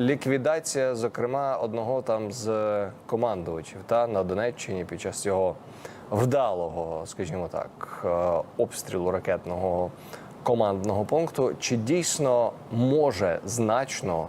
ліквідація, зокрема, одного там з командувачів та на Донеччині під час цього вдалого, скажімо так, е, обстрілу ракетного командного пункту. Чи дійсно може значно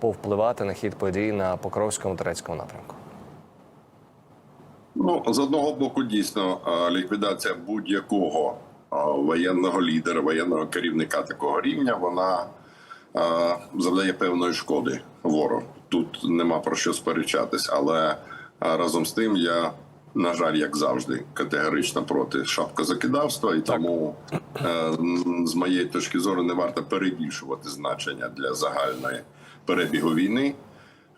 повпливати на хід подій на Покровському турецькому напрямку? Ну, з одного боку, дійсно, ліквідація будь-якого воєнного лідера, воєнного керівника такого рівня, вона завдає певної шкоди ворогу. Тут нема про що сперечатись, але разом з тим я. На жаль, як завжди, категорично проти шапкозакидавства, і тому е, з моєї точки зору не варто перебільшувати значення для загальної перебігу війни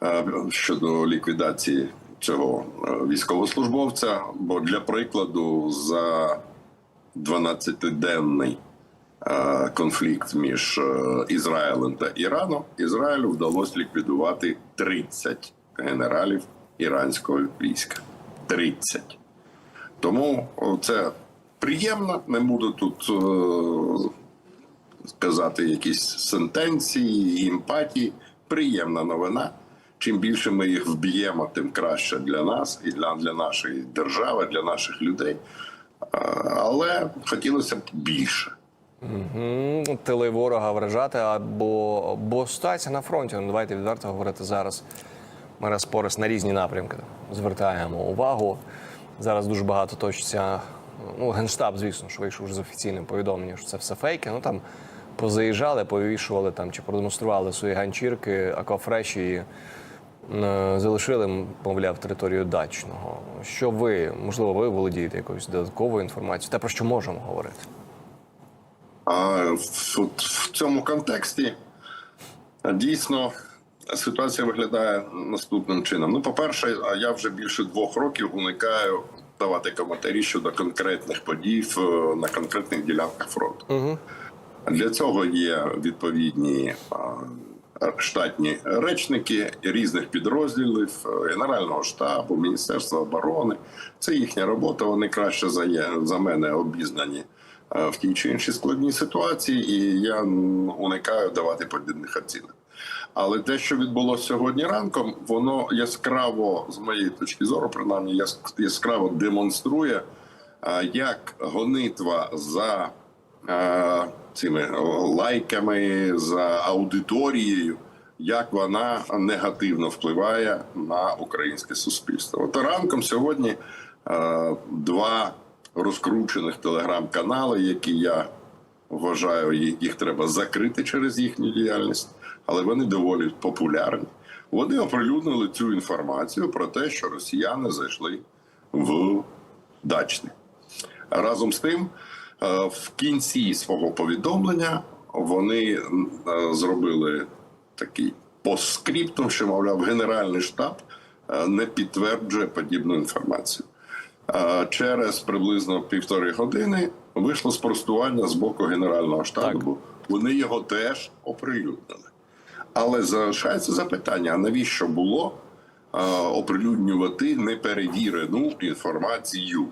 е, щодо ліквідації цього е, військовослужбовця. Бо для прикладу, за 12-денний е, конфлікт між е, Ізраїлем та Іраном Ізраїлю вдалося ліквідувати 30 генералів іранського війська. 30. Тому це приємно. Не буду тут е, сказати якісь сентенції, емпатії. Приємна новина. Чим більше ми їх вб'ємо, тим краще для нас і для, для нашої держави, для наших людей. Але хотілося б більше. Мгм. Тили ворога вражати, або бо ситуація на фронті. Ну давайте відверто говорити зараз. Ми раз по раз на різні напрямки звертаємо увагу. Зараз дуже багато точиться. Ну, генштаб, звісно, що вийшов з офіційним повідомленням, що це все фейки. Ну там позаїжджали, повішували там чи продемонстрували свої ганчірки, аквафреші і е, залишили, мовляв, територію дачного. Що ви, можливо, ви володієте якоюсь додатковою інформацією, те про що можемо говорити? А в, от в цьому контексті дійсно ситуація виглядає наступним чином. Ну, по-перше, я вже більше двох років уникаю давати коментарі щодо конкретних подій на конкретних ділянках фронту. Угу. Для цього є відповідні штатні речники різних підрозділів е, Генерального штабу, Міністерства оборони. Це їхня робота. Вони краще за, за мене обізнані е, в тій чи іншій складній ситуації, і я уникаю давати подібних оцінок. Але те, що відбулося сьогодні ранком, воно яскраво, з моєї точки зору, принаймні яск- яскраво демонструє, як гонитва за е, цими лайками, за аудиторією, як вона негативно впливає на українське суспільство. От ранком сьогодні е, два розкручених телеграм-канали, які я вважаю, їх треба закрити через їхню діяльність, але вони доволі популярні. Вони оприлюднили цю інформацію про те, що росіяни зайшли в дачний. Разом з тим, е, в кінці свого повідомлення вони е, зробили такий постскриптум, що мовляв, Генеральний штаб е, не підтверджує подібну інформацію. Через приблизно півтори години вийшло спростування з боку Генерального штабу. Так. Вони його теж оприлюднили. Але залишається запитання: а навіщо було оприлюднювати неперевірену інформацію?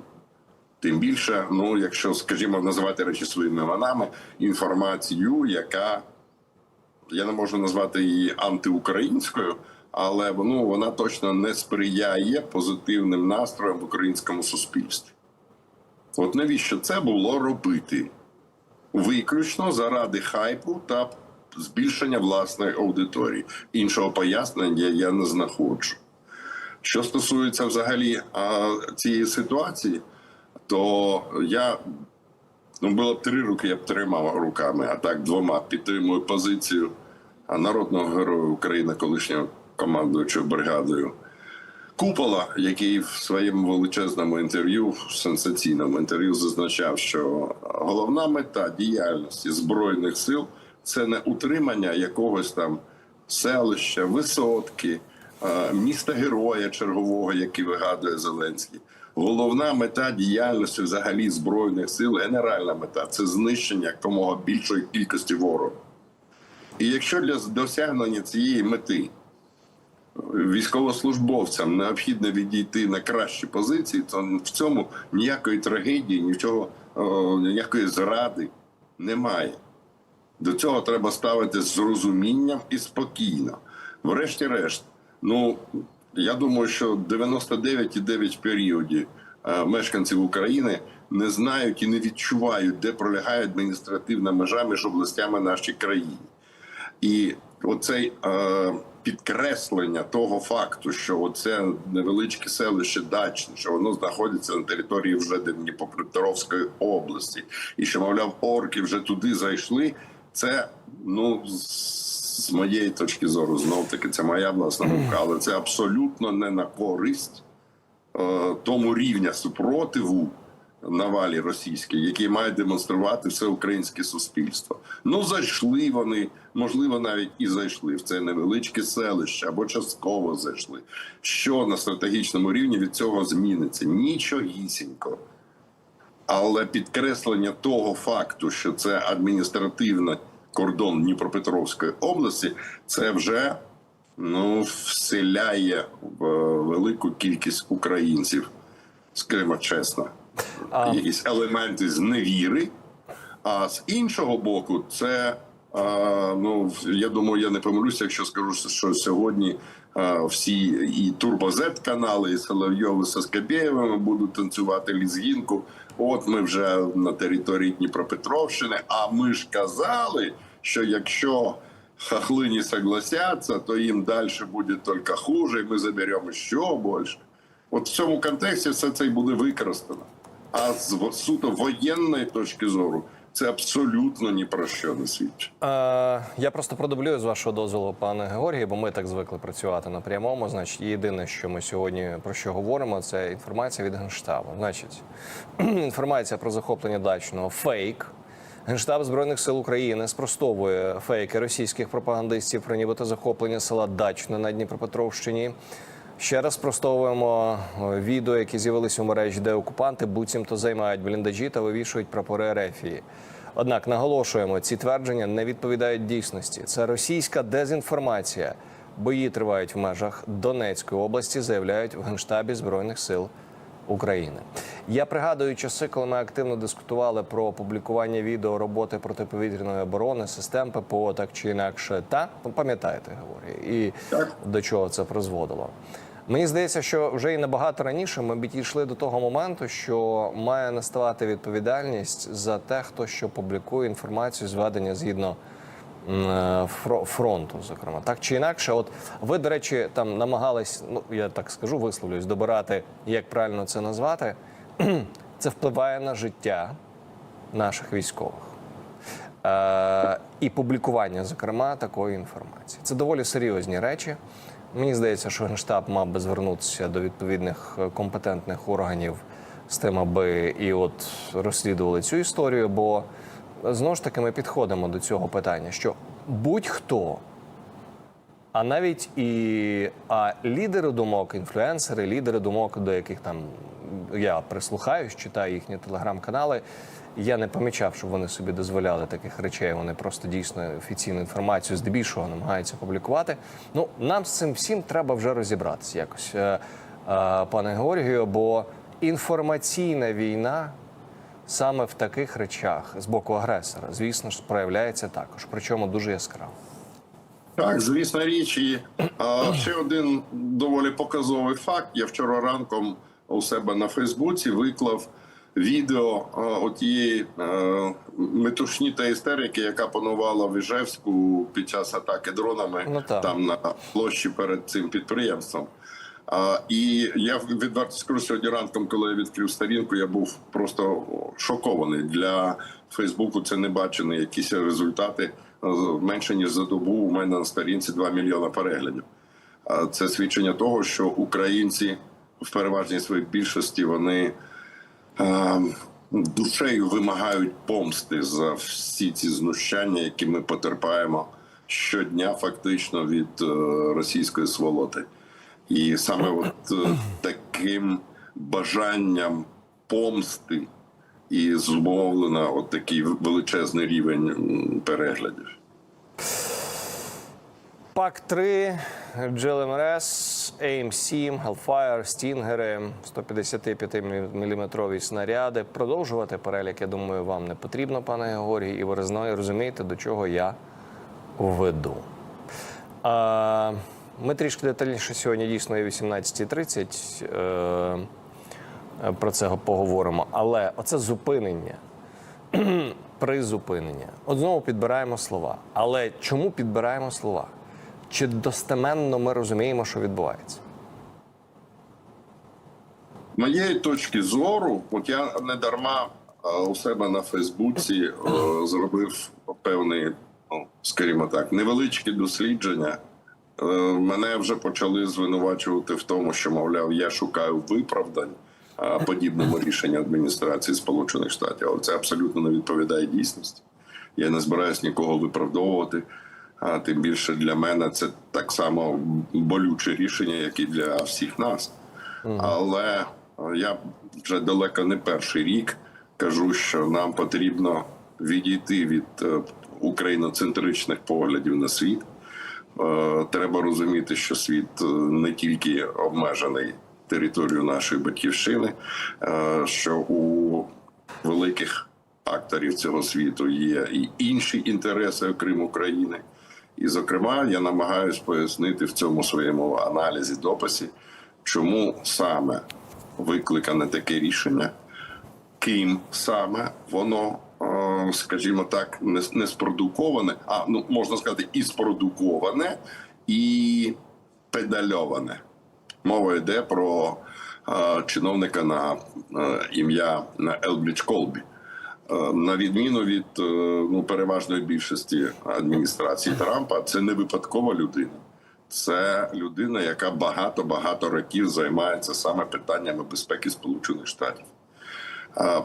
Тим більше, ну якщо скажімо, називати речі своїми іменами, інформацію, яка я не можу назвати її антиукраїнською, але ну, вона точно не сприяє позитивним настроям в українському суспільстві. От навіщо це було робити? Виключно заради хайпу та збільшення власної аудиторії. Іншого пояснення я не знаходжу. Що стосується взагалі а, цієї ситуації, то я ну було б три роки, я б тримав руками, а так двома підтримую позицію народного героя України, колишнього командуючого бригадою Купола, який в своєму величезному інтерв'ю, сенсаційному інтерв'ю, зазначав, що головна мета діяльності збройних сил це не утримання якогось там селища, висотки, е, міста героя чергового, який вигадує Зеленський. Головна мета діяльності взагалі збройних сил, генеральна мета це знищення якомога більшої кількості ворога. І якщо для досягнення цієї мети військовослужбовцям необхідно відійти на кращі позиції, то в цьому ніякої трагедії, нічого ніякої зради немає. До цього треба ставити з розумінням і спокійно. Врешті-решт, ну я думаю, що 99,9 в періоді е, мешканців України не знають і не відчувають, де пролягає адміністративна межа між областями нашій країні. І оцей е, підкреслення того факту, що оце невеличке селище Дачне, що воно знаходиться на території вже Дніпропетровської області, і що, мовляв, орки вже туди зайшли. Це ну з з моєї точки зору, знов таки, це моя власна думка, але це абсолютно не на користь е, тому рівня супротиву навалі російській, який має демонструвати все українське суспільство. Ну зайшли вони, можливо, навіть і зайшли в це невеличке селище або частково зайшли. Що на стратегічному рівні від цього зміниться? Нічогісінько. Але підкреслення того факту, що це адміністративний кордон Дніпропетровської області, це вже ну, вселяє в велику кількість українців, скажімо чесно, якісь елементи зневіри. А з іншого боку, це ну я думаю, я не помилюся, якщо скажу, що сьогодні всі і турбозет канали, і Соловйови з Скабєєвими будуть танцювати лізгінку. От ми вже на території Дніпропетровщини. А ми ж казали, що якщо хохли не согласяться, то їм далі буде тільки хуже, і ми заберемо ще більше. От в цьому контексті все це і буде використано. А з суто воєнної точки зору це абсолютно ні про що не свідчить. Е, я просто продублюю з вашого дозволу, пане Георгію, бо ми так звикли працювати на прямому. Значить, єдине, що ми сьогодні про що говоримо, це інформація від генштабу. Значить, інформація про захоплення дачного фейк. Генштаб збройних сил України спростовує фейки російських пропагандистів про нібито захоплення села Дачне на Дніпропетровщині. Ще раз спростовуємо е, відео, які з'явилися у мережі, де окупанти буцімто займають бліндажі та вивішують прапори рефії. Однак наголошуємо, ці твердження не відповідають дійсності. Це російська дезінформація. Бої тривають в межах Донецької області, заявляють в генштабі збройних сил України. Я пригадую часи, коли ми активно дискутували про опублікування відео роботи протиповітряної оборони, систем ППО так чи інакше. Та ну, пам'ятаєте, говорю, і Так. до чого це призводило. Мені здається, що вже і набагато раніше ми підійшли до того моменту, що має наставати відповідальність за те, хто що публікує інформацію, зведення згідно фронту, зокрема, так чи інакше, от ви, до речі, там намагались, ну я так скажу, висловлюсь, добирати, як правильно це назвати. Це впливає на життя наших військових. Е, і публікування, зокрема, такої інформації. Це доволі серйозні речі. Мені здається, що Генштаб мав би звернутися до відповідних е, компетентних органів з тим, аби і от розслідували цю історію. Бо е, знову ж таки ми підходимо до цього питання, що будь-хто, а навіть і а лідери думок, інфлюенсери, лідери думок, до яких там я прислухаюсь, читаю їхні телеграм-канали. Я не помічав, щоб вони собі дозволяли таких речей. Вони просто дійсно офіційну інформацію здебільшого намагаються публікувати. Ну нам з цим всім треба вже розібратися якось, е, е, пане Георгію, бо інформаційна війна саме в таких речах з боку агресора, звісно ж, проявляється також, причому дуже яскраво. Так, звісно, річ. І а, ще один доволі показовий факт. Я вчора ранком у себе на Фейсбуці виклав відео а, отієї а, метушні та істерики, яка панувала в Іжевську під час атаки дронами Ну, там на площі перед цим підприємством. А, і я відверто скажу сьогодні ранком, коли я відкрив сторінку, я був просто шокований. Для Фейсбуку це не бачені якісь результати. Менше ніж за добу у мене на сторінці 2 мільйони переглядів. А Це свідчення того, що українці в переважній своїй більшості вони е, душею вимагають помсти за всі ці знущання, які ми потерпаємо щодня, фактично від е, російської сволоти. І саме от е, таким бажанням помсти і зумовлено от такий величезний рівень переглядів. Пак 3 GLMRS, AIM-7, Hellfire, Стінгери, 155-мм снаряди. Продовжувати перелік, я думаю, вам не потрібно, пане Георгій, і ви розумієте, до чого я веду. А, Ми трішки детальніше сьогодні дійсно і 18.30 е, про це поговоримо. Але оце зупинення, призупинення. От знову підбираємо слова. Але чому підбираємо слова? Чи достеменно ми розуміємо, що відбувається? Моєї точки зору, от я не дарма е, у себе на Фейсбуці е, зробив певний, ну, скажімо так, невеличке дослідження. Е, Мене вже почали звинувачувати в тому, що мовляв, я шукаю виправдань подібному рішенню адміністрації Сполучених Штатів, але це абсолютно не відповідає дійсності. Я не збираюсь нікого виправдовувати. А тим більше для мене це так само болюче рішення, як і для всіх нас. Але е, я вже далеко не перший рік кажу, що нам потрібно відійти від е, україноцентричних поглядів на світ. Е, Треба розуміти, що світ е, не тільки обмежений територією нашої батьківщини, е, що у великих акторів цього світу є і інші інтереси, окрім України. І, зокрема, я намагаюсь пояснити в цьому своєму аналізі дописі, чому саме викликане таке рішення, ким саме воно, скажімо так, не, не спродуковане, а ну можна сказати, і спродуковане, і педальоване. Мова йде про е, чиновника на е, ім'я Елбріч Колбі. Е, На відміну від е, ну, переважної більшості адміністрації Трампа, це не випадкова людина. Це людина, яка багато-багато років займається саме питаннями безпеки Сполучених Штатів.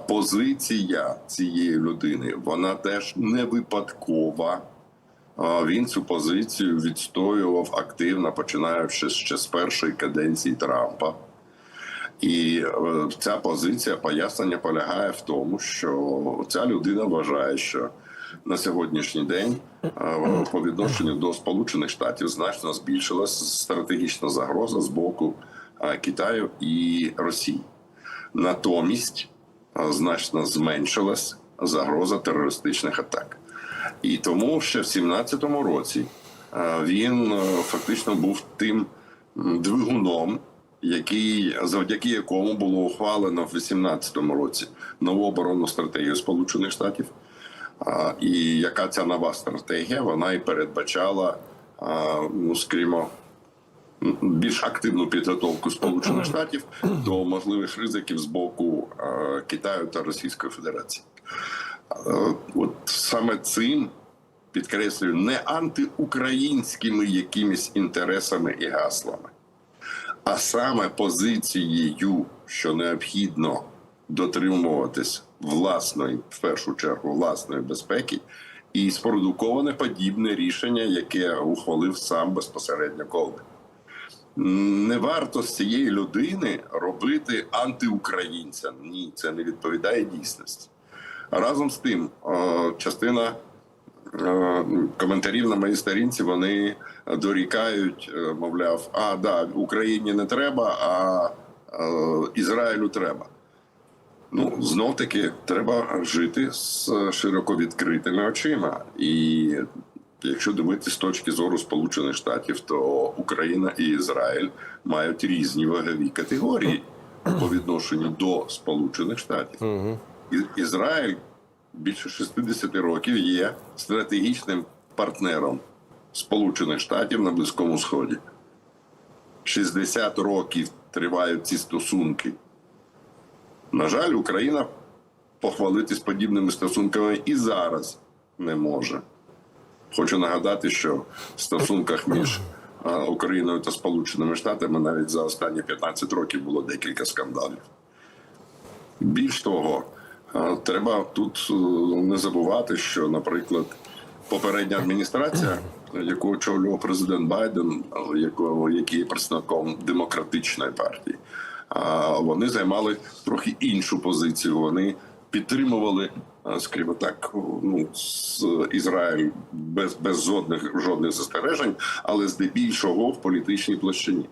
Позиція цієї людини вона теж не випадкова. Він цю позицію відстоював активно, починаючи ще з першої каденції Трампа. І е, ця позиція пояснення полягає в тому, що ця людина вважає, що на сьогоднішній день е, по відношенню до Сполучених Штатів значно збільшилася стратегічна загроза з боку е, Китаю і Росії. Натомість значно зменшилась загроза терористичних атак. І тому ще в 17-му році е, він е, фактично був тим двигуном, який завдяки якому було ухвалено в 18-му році нову оборонну стратегію Сполучених Штатів. І яка ця нова стратегія? Вона і передбачала, ну скажімо, м, більш активну підготовку Сполучених Штатів до можливих ризиків з боку е, Китаю та Російської Федерації. Е, От саме цим підкреслюю не антиукраїнськими якимись інтересами і гаслами, а саме позицією, що необхідно дотримуватись власної, в першу чергу, власної безпеки, і спродуковане подібне рішення, яке ухвалив сам безпосередньо Колбин. Не варто з цієї людини робити антиукраїнця. Ні, це не відповідає дійсності. Разом з тим, е, частина е, коментарів на моїй сторінці вони дорікають, е, мовляв, а да, Україні не треба, а Ізраїлю треба. Ну, знов таки, треба жити з широко відкритими очима. І якщо дивитися з точки зору Сполучених Штатів, то Україна і Ізраїль мають різні вагові категорії по відношенню до Сполучених Штатів. Ізраїль більше 60 років є стратегічним партнером Сполучених Штатів на Близькому Сході. 60 років тривають ці стосунки. На жаль, Україна похвалитись подібними стосунками і зараз не може. Хочу нагадати, що в стосунках між Україною та Сполученими Штатами навіть за останні 15 років було декілька скандалів. Більш того, треба тут е, не забувати, що, наприклад, попередня адміністрація, яку очолював президент Байден, який є представником демократичної партії, вони займали трохи іншу позицію. Вони підтримували, е, скажімо так, ну з Ізраїль без, без жодних жодних застережень, але здебільшого в політичній площині.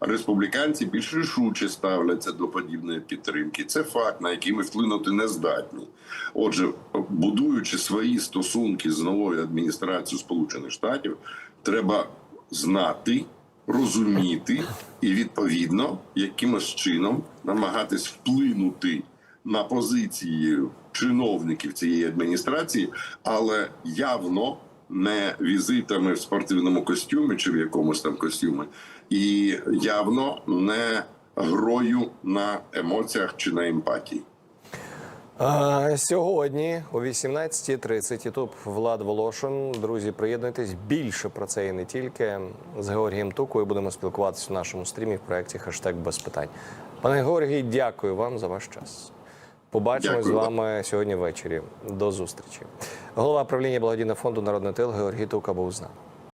Республіканці більш рішуче ставляться до подібної підтримки. Це факт, на який ми вплинути не здатні. Отже, будуючи свої стосунки з новою адміністрацією Сполучених Штатів, треба знати розуміти і відповідно якимось чином намагатись вплинути на позиції чиновників цієї адміністрації, але явно не візитами в спортивному костюмі чи в якомусь там костюмі, і явно не грою на емоціях чи на емпатії. Сьогодні о 18.30 Ютуб Влад Волошин. Друзі, приєднуйтесь більше про це і не тільки з Георгієм Тукою. Будемо спілкуватися в нашому стрімі в проєкті хештег без питань. Пане Георгій, дякую вам за ваш час. Побачимось з вами сьогодні ввечері. До зустрічі. Голова правління благодійного фонду Народний тил Георгій Тука був з нами.